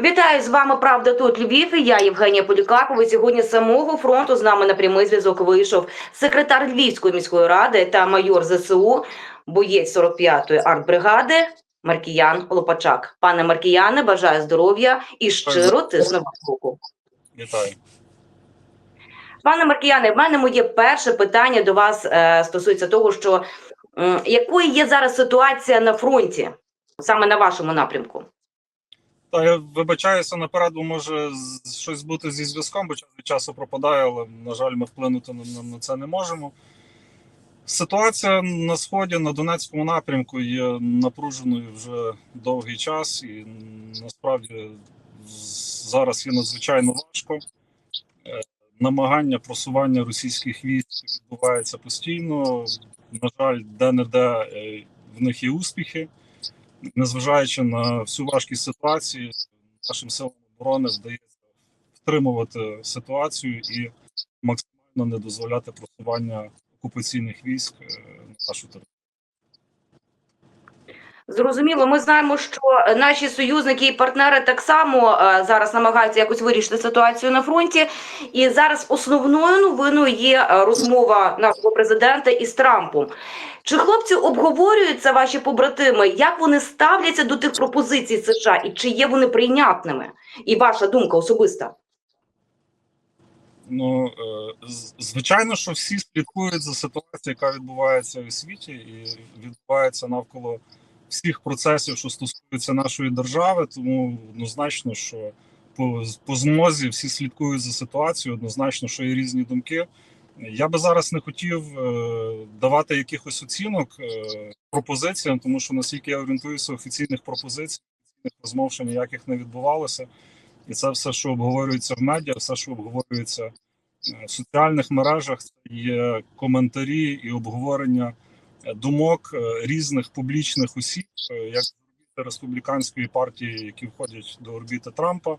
Вітаю з вами. Правда, тут Львів. і Я Євгенія Полікарпова. Сьогодні з самого фронту з нами на прямий зв'язок вийшов секретар Львівської міської ради та майор ЗСУ, боєць 45-ї артбригади Маркіян Лопачак. Пане Маркіяне, бажаю здоров'я і щиро тисну вам руку. Вітаю. Пане Маркіяне, в мене моє перше питання до вас е, стосується того, що м, якою є зараз ситуація на фронті, саме на вашому напрямку? Та я вибачаюся наперед, бо може щось бути зі зв'язком, бо час від часу пропадає, але на жаль, ми вплинути на, на, це не можемо. Ситуація на сході на Донецькому напрямку є напруженою вже довгий час, і насправді зараз є надзвичайно важко. Е, Намагання просування російських військ відбувається постійно. На жаль, де-не-де е, в них є успіхи. Незважаючи на всю важкість ситуації, нашим силам оборони вдається втримувати ситуацію і максимально не дозволяти просування окупаційних військ е, на нашу територію. Зрозуміло, ми знаємо, що наші союзники і партнери так само е, зараз намагаються якось вирішити ситуацію на фронті. І зараз основною новиною є е, розмова нашого президента із Трампом. Чи хлопці обговорюються ваші побратими? Як вони ставляться до тих пропозицій США, і чи є вони прийнятними? І ваша думка особиста? Ну е, звичайно, що всі слідкують за ситуацією, яка відбувається у світі, і відбувається навколо всіх процесів, що стосуються нашої держави. Тому однозначно, що по, по змозі всі слідкують за ситуацією. Однозначно, що є різні думки. Я би зараз не хотів е, давати якихось оцінок е, пропозиціям, тому що наскільки я орієнтуюся, офіційних пропозицій, розмов ще ніяких не відбувалося. І це все, що обговорюється в медіа, все, що обговорюється е, в соціальних мережах, це є коментарі і обговорення думок е, різних публічних осіб, е, як республіканської партії, які входять до орбіти Трампа,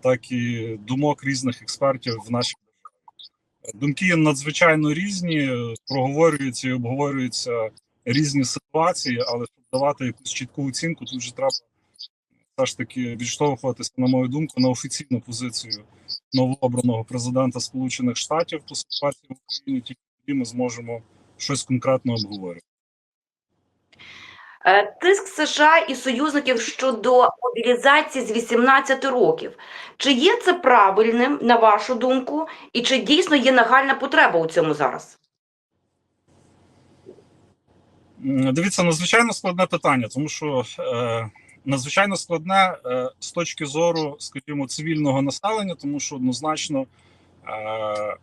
так і думок різних експертів в нашій державі. Думки надзвичайно різні, е, проговорюються і обговорюються різні ситуації, але щоб давати якусь чітку оцінку, тут вже треба все ж таки відштовхуватися, на мою думку, на офіційну позицію новообраного президента Сполучених Штатів по ситуації в Україні. Тільки тоді ми зможемо щось конкретно обговорити. Е, Тиск США і союзників щодо мобілізації з 18 років. Чи є це правильним, на вашу думку, і чи дійсно є нагальна потреба у цьому зараз? Дивіться, надзвичайно складне питання, тому що е, надзвичайно складне е, з точки зору, скажімо, цивільного населення, тому що однозначно е,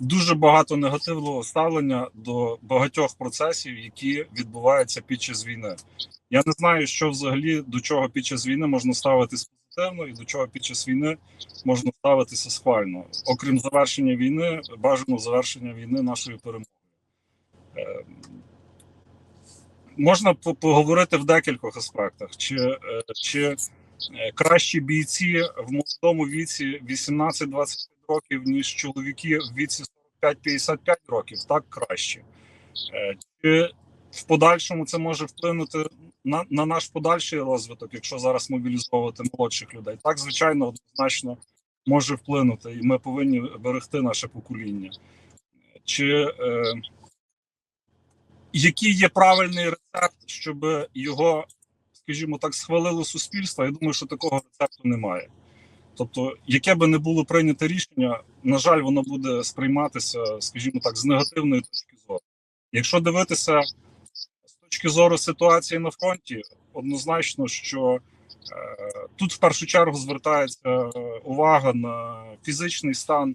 дуже багато негативного ставлення до багатьох процесів, які відбуваються під час війни. Я не знаю, що взагалі до чого під час війни можна ставитись позитивно, і до чого під час війни можна ставитися схвально, окрім завершення війни, бажано завершення війни нашої перемоги. Е, Можна по- поговорити в декількох аспектах, чи, е, чи е, кращі бійці в молодому віці 18-25 років, ніж чоловіки в віці 45-55 років, так краще. Е, Чи в подальшому це може вплинути на, на наш подальший розвиток, якщо зараз мобілізовувати молодших людей? Так, звичайно, однозначно може вплинути, і ми повинні берегти наше покоління. Чи е, який є правильний рецепт, щоб його, скажімо так, схвалило суспільство? Я думаю, що такого рецепту немає. Тобто, яке би не було прийнято рішення, на жаль, воно буде сприйматися, скажімо так, з негативної точки зору. Якщо дивитися з точки зору ситуації на фронті, однозначно, що е, тут в першу чергу звертається увага на фізичний стан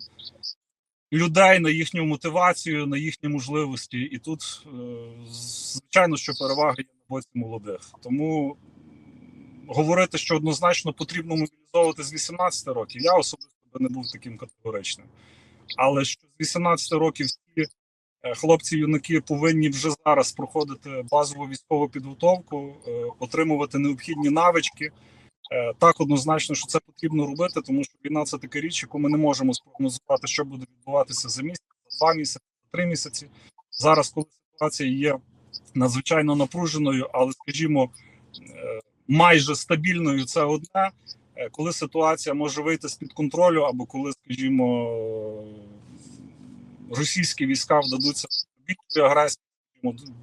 людей, на їхню мотивацію, на їхні можливості. І тут, е, звичайно, що перевага є на боці молодих. Тому говорити, що однозначно потрібно мобілізовувати з 18 років, я особисто би не був таким категоричним. Але що з 18 років всі е, хлопці юнаки повинні вже зараз проходити базову військову підготовку, е, отримувати необхідні навички. Е, Так, однозначно, що це потрібно робити, тому що війна це така річ, яку ми не можемо спрогнозувати, що буде відбуватися за місяць, за два місяці, за три місяці. Зараз, коли ситуація є надзвичайно напруженою, але скажімо, майже стабільною, це одне. Е, Коли ситуація може вийти з під контролю, або коли, скажімо, російські війська вдадуться більшої агресії,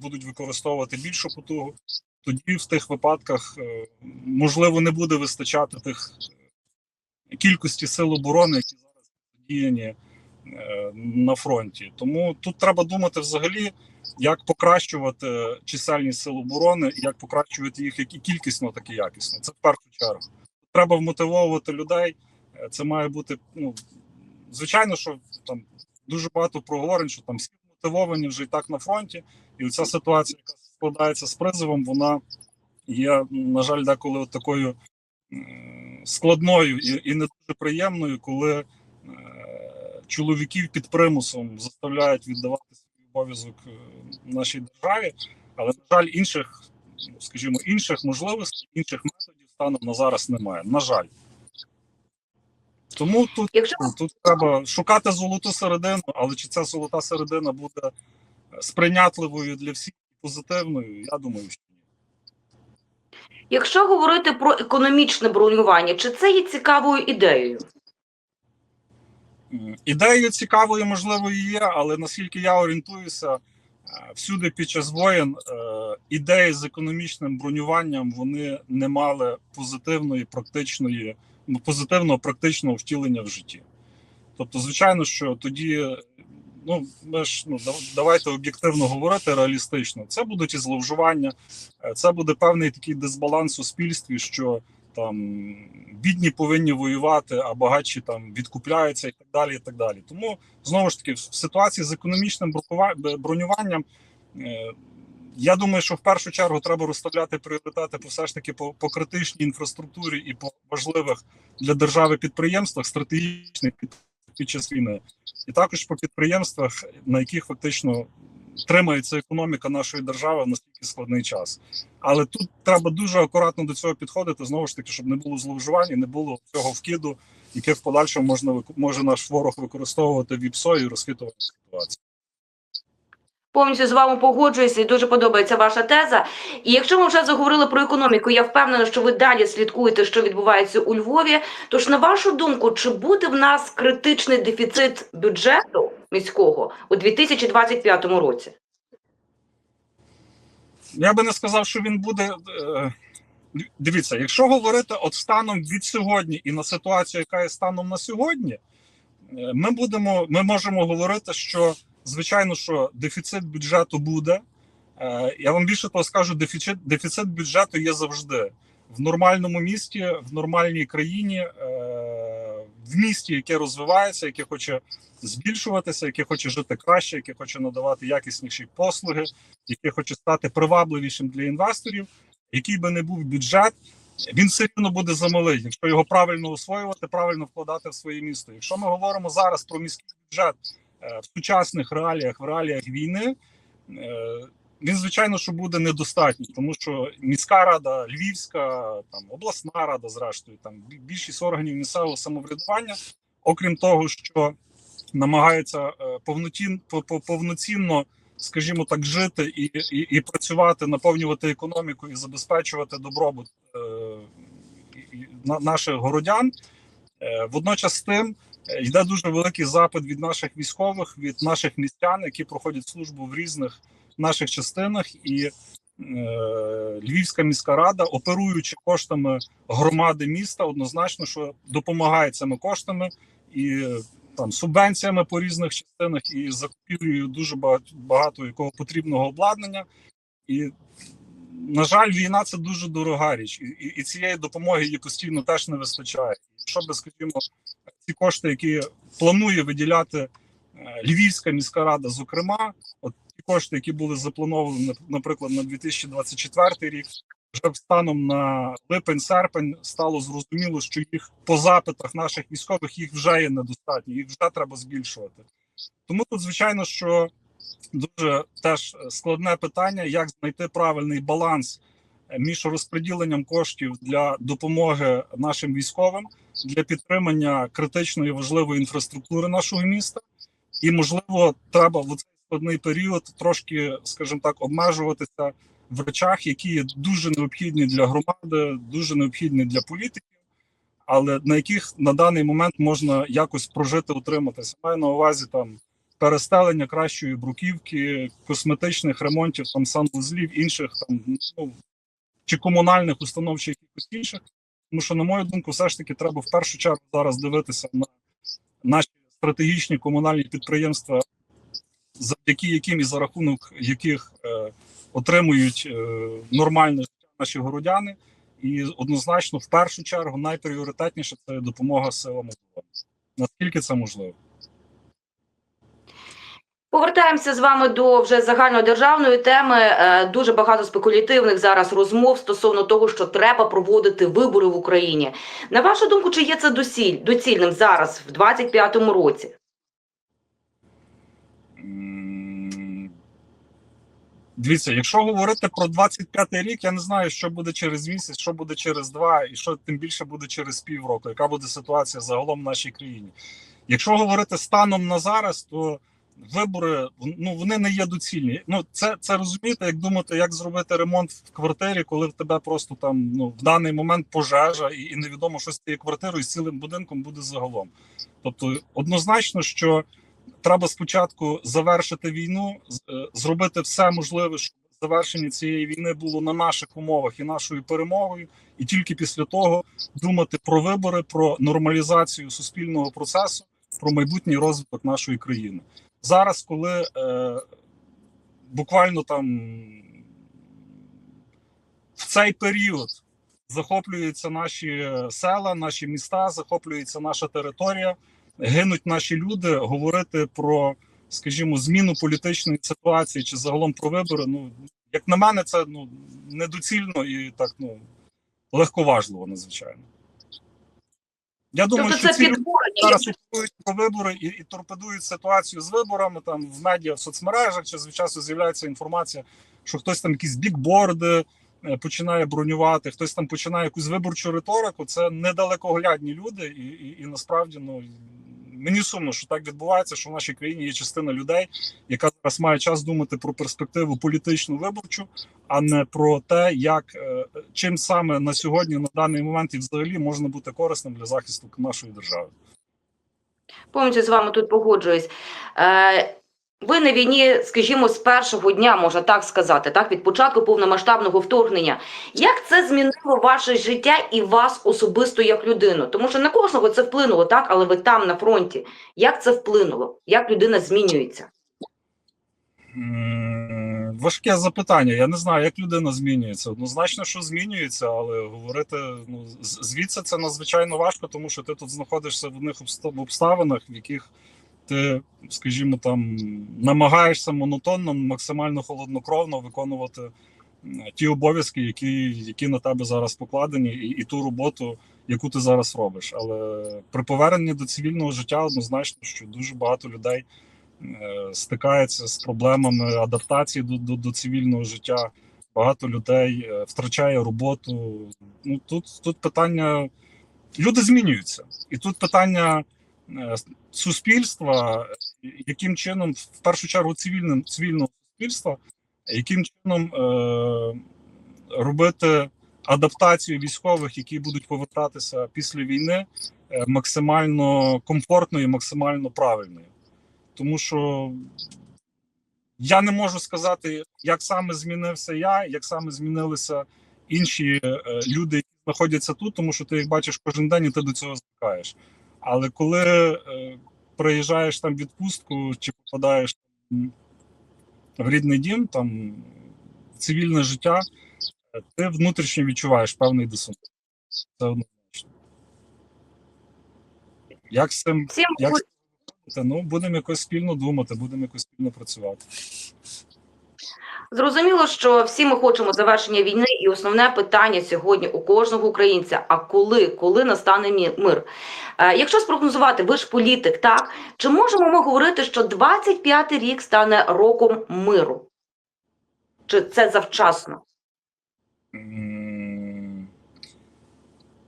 будуть використовувати більшу потугу, тоді в тих випадках е, можливо не буде вистачати тих кількості сил оборони, які зараз задіяні на фронті. Тому тут треба думати взагалі, як покращувати чисельність сил оборони, як покращувати їх як і кількісно, так і якісно. Це в першу чергу. Треба вмотивовувати людей. Е, Це має бути ну звичайно, що там дуже багато проговорень, що там всі мотивовані вже і так на фронті, і ця ситуація, яка складається з призовом, вона є, на жаль, деколи от такою складною і, і не дуже приємною, коли е, чоловіків під примусом заставляють віддавати свій обов'язок е, нашій державі, але на жаль, інших, ну, скажімо, інших можливостей, інших методів станом на зараз немає. На жаль. Тому тут Якщо Ну, Тут треба шукати золоту середину, але чи ця золота середина буде сприйнятливою для всіх позитивною, я думаю, що ні. Якщо говорити про економічне бронювання, чи це є цікавою ідеєю? Ідеєю цікавою, можливо, і є, але наскільки я орієнтуюся, е, всюди під час воєн е, ідеї з економічним бронюванням вони не мали позитивної, практичної, ну, позитивного практичного втілення в житті. Тобто, звичайно, що тоді, ну ми ж ну дав- давайте об'єктивно говорити реалістично. Це будуть і зловживання, е, це буде певний такий дисбаланс у суспільстві, що там бідні повинні воювати, а багатші там відкупляються і так далі. І так далі. Тому знову ж таки, в ситуації з економічним бронюванням. е, Я думаю, що в першу чергу треба розставляти пріоритети по все ж таки по, по критичній інфраструктурі і по важливих для держави підприємствах, стратегічних під, під час війни, і також по підприємствах, на яких фактично тримається економіка нашої держави в настільки складний час. Але тут треба дуже акуратно до цього підходити, знову ж таки, щоб не було зловживань, і не було цього вкиду, яке в подальшому можна може наш ворог використовувати в ІПСО і розхитувати ситуацію. Повністю з вами погоджуюся і дуже подобається ваша теза. І якщо ми вже заговорили про економіку, я впевнена, що ви далі слідкуєте, що відбувається у Львові. Тож, на вашу думку, чи буде в нас критичний дефіцит бюджету міського у 2025 році? Я би не сказав, що він буде. е, Дивіться, якщо говорити от станом від сьогодні і на ситуацію, яка є станом на сьогодні, е, ми будемо, ми можемо говорити, що звичайно, що дефіцит бюджету буде. Е, Я вам більше того скажу, дефіцит, дефіцит бюджету є завжди в нормальному місті, в нормальній країні, е, в місті, яке розвивається, яке хоче збільшуватися, яке хоче жити краще, яке хоче надавати якісніші послуги, яке хоче стати привабливішим для інвесторів, який би не був бюджет, він рівно буде замалий, якщо його правильно освоювати, правильно вкладати в своє місто. Якщо ми говоримо зараз про міський бюджет в сучасних реаліях, в реаліях війни, е, він звичайно що буде недостатній, тому що міська рада, львівська, там обласна рада, зрештою, там більшість органів місцевого самоврядування, окрім того, що намагаються е, по- по- повноцінно, скажімо так, жити і, і, і працювати, наповнювати економіку і забезпечувати добробут е, наших городян. Е, Водночас з тим е, йде дуже великий запит від наших військових, від наших містян, які проходять службу в різних наших частинах, і е, Львівська міська рада, оперуючи коштами громади міста, однозначно, що допомагає цими коштами і там субвенціями по різних частинах, і закупівлею дуже багато, багато якого потрібного обладнання. І на жаль, війна це дуже дорога річ, і, і, і цієї допомоги їй постійно теж не вистачає. Якщо би, скажімо, ці кошти, які планує виділяти е, Львівська міська рада, зокрема, от ті кошти, які були заплановані, наприклад, на 2024 рік, вже станом на липень-серпень стало зрозуміло, що їх по запитах наших військових їх вже є недостатньо, їх вже треба збільшувати. Тому тут, звичайно, що дуже теж складне питання, як знайти правильний баланс е, між розподіленням коштів для допомоги нашим військовим для підтримання критичної важливої інфраструктури нашого міста, і можливо, треба в цей складний період трошки, скажімо так, обмежуватися в речах, які є дуже необхідні для громади, дуже необхідні для політиків, але на яких на даний момент можна якось прожити, утриматися. Маю на увазі там перестелення кращої бруківки, косметичних ремонтів, там санвузлів, інших там ну, чи комунальних установ, чи якихось інших. Тому що, на мою думку, все ж таки треба в першу чергу зараз дивитися на наші стратегічні комунальні підприємства, завдяки яким і за рахунок яких е, отримують е, нормальне наші городяни. І однозначно, в першу чергу, найпріоритетніше це допомога силам оборони. Наскільки це можливо? Повертаємося з вами до вже загальнодержавної теми. Е, Дуже багато спекулятивних зараз розмов стосовно того, що треба проводити вибори в Україні. На вашу думку, чи є це доціль, доцільним зараз, в 25-му році? Дивіться, якщо говорити про 25-й рік, я не знаю, що буде через місяць, що буде через два, і що тим більше буде через півроку, яка буде ситуація загалом в нашій країні. Якщо говорити станом на зараз, то вибори ну вони не є доцільні. Ну це це розумієте, як думати, як зробити ремонт в квартирі, коли в тебе просто там ну в даний момент пожежа, і, і невідомо, що з цією квартирою з цілим будинком буде загалом. Тобто, однозначно, що треба спочатку завершити війну, е, зробити все можливе, щоб завершення цієї війни було на наших умовах і нашою перемогою, і тільки після того думати про вибори, про нормалізацію суспільного процесу, про майбутній розвиток нашої країни. Зараз, коли е, буквально там в цей період захоплюються наші села, наші міста, захоплюється наша територія гинуть наші люди, говорити про, скажімо, зміну політичної ситуації чи загалом про вибори. Ну як на мене, це ну недоцільно і так ну легковажливо, надзвичайно. Я думаю, Тобто що ці люди зараз говорять про вибори і, і торпедують ситуацію з виборами там в медіа, в соцмережах. Час від часу з'являється інформація, що хтось там якісь бікборди е, починає бронювати, хтось там починає якусь виборчу риторику. Це недалекоглядні люди, і, і, і насправді ну мені сумно, що так відбувається, що в нашій країні є частина людей, яка зараз має час думати про перспективу політичну виборчу, а не про те, як е, чим саме на сьогодні, на даний момент і взагалі можна бути корисним для захисту нашої держави. Повністю з вами тут погоджуюсь. Е, ви на війні, скажімо, з першого дня, можна так сказати, так, від початку повномасштабного вторгнення. Як це змінило ваше життя і вас особисто як людину? Тому що на кожного це вплинуло, так, але ви там на фронті. Як це вплинуло? Як людина змінюється? Важке запитання. Я не знаю, як людина змінюється. Однозначно, що змінюється, але говорити ну звідси це надзвичайно важко, тому що ти тут знаходишся в одних обста- обставинах, в яких ти, скажімо, там намагаєшся монотонно, максимально холоднокровно виконувати ті обов'язки, які, які на тебе зараз покладені, і, і ту роботу, яку ти зараз робиш. Але при поверненні до цивільного життя однозначно, що дуже багато людей е, стикається з проблемами адаптації до, до, до цивільного життя. Багато людей е, втрачає роботу. Ну тут, тут питання люди змінюються, і тут питання суспільства, е, яким чином, в першу чергу, цивільним цивільного суспільства, яким чином е, робити адаптацію військових, які будуть повертатися після війни, е, максимально комфортною, максимально правильною. Тому що я не можу сказати, як саме змінився я, як саме змінилися інші люди, які знаходяться тут, тому що ти їх бачиш кожен день і ти до цього звикаєш. Але коли е, приїжджаєш там відпустку чи попадаєш в рідний дім, там в цивільне життя, ти внутрішньо відчуваєш певний дисонанс. Це однозначно. Як з цим як? Ну, будемо якось спільно думати, будемо якось спільно працювати. Зрозуміло, що всі ми хочемо завершення війни, і основне питання сьогодні у кожного українця: а коли, коли настане мир? Е, якщо спрогнозувати, ви ж політик, так чи можемо ми говорити, що 25-й рік стане роком миру? Чи це завчасно?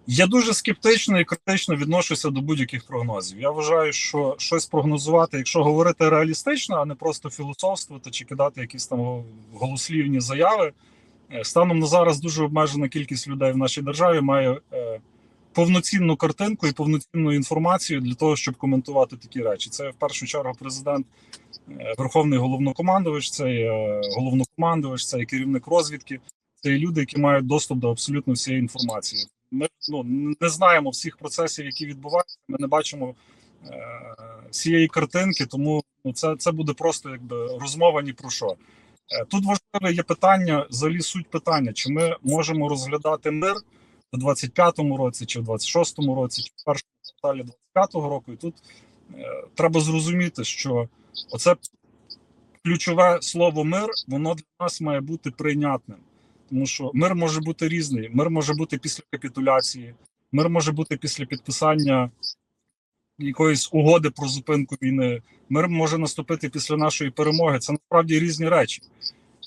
Я дуже скептично і критично відношуся до будь-яких прогнозів. Я вважаю, що щось прогнозувати, якщо говорити реалістично, а не просто філософствувати чи кидати якісь там голослівні заяви, Е, Станом на зараз дуже обмежена кількість людей в нашій державі має е, повноцінну картинку і повноцінну інформацію для того, щоб коментувати такі речі. Це в першу чергу президент, е, верховний головнокомандувач, це головнокомандувач, це керівник розвідки. Це люди, які мають доступ до абсолютно всієї інформації. Ми ну, не знаємо всіх процесів, які відбуваються. Ми не бачимо е, всієї картинки, тому ну, це, це буде просто якби розмова ні про що. Е, Тут важливе є питання, взагалі суть питання, чи ми можемо розглядати мир у 25-му році, чи в 26-му році, чи в першому кварталі 25-го року. І тут е, треба зрозуміти, що оце ключове слово мир, воно для нас має бути прийнятним. Тому що мир може бути різний. Мир може бути після капітуляції, мир може бути після підписання якоїсь угоди про зупинку війни. Мир може наступити після нашої перемоги. Це насправді різні речі.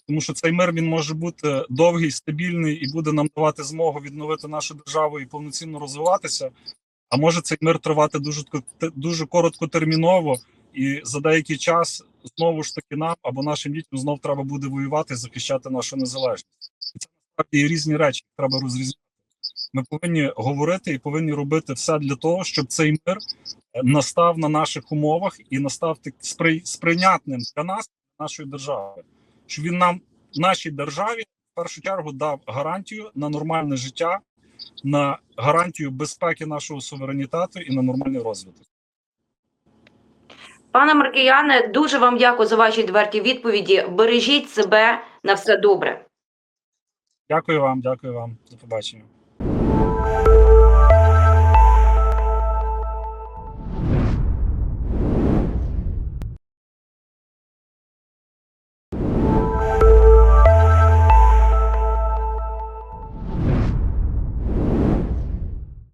Тому що цей мир він може бути довгий, стабільний і буде нам давати змогу відновити нашу державу і повноцінно розвиватися. А може цей мир тривати дуже дуже короткотерміново, і за деякий час знову ж таки нам або нашим дітям знов треба буде воювати, захищати нашу незалежність. Насправді різні речі, треба розрізняти. Ми повинні говорити і повинні робити все для того, щоб цей мир е, настав на наших умовах і настав так спри... сприйнятним для нас, нашої держави, щоб він нам, нашій державі, в першу чергу дав гарантію на нормальне життя, на гарантію безпеки нашого суверенітету і на нормальний розвиток. Пане Маркіяне, дуже вам дякую за ваші відверті відповіді. Бережіть себе на все добре. Дякую вам, дякую вам. До побачення.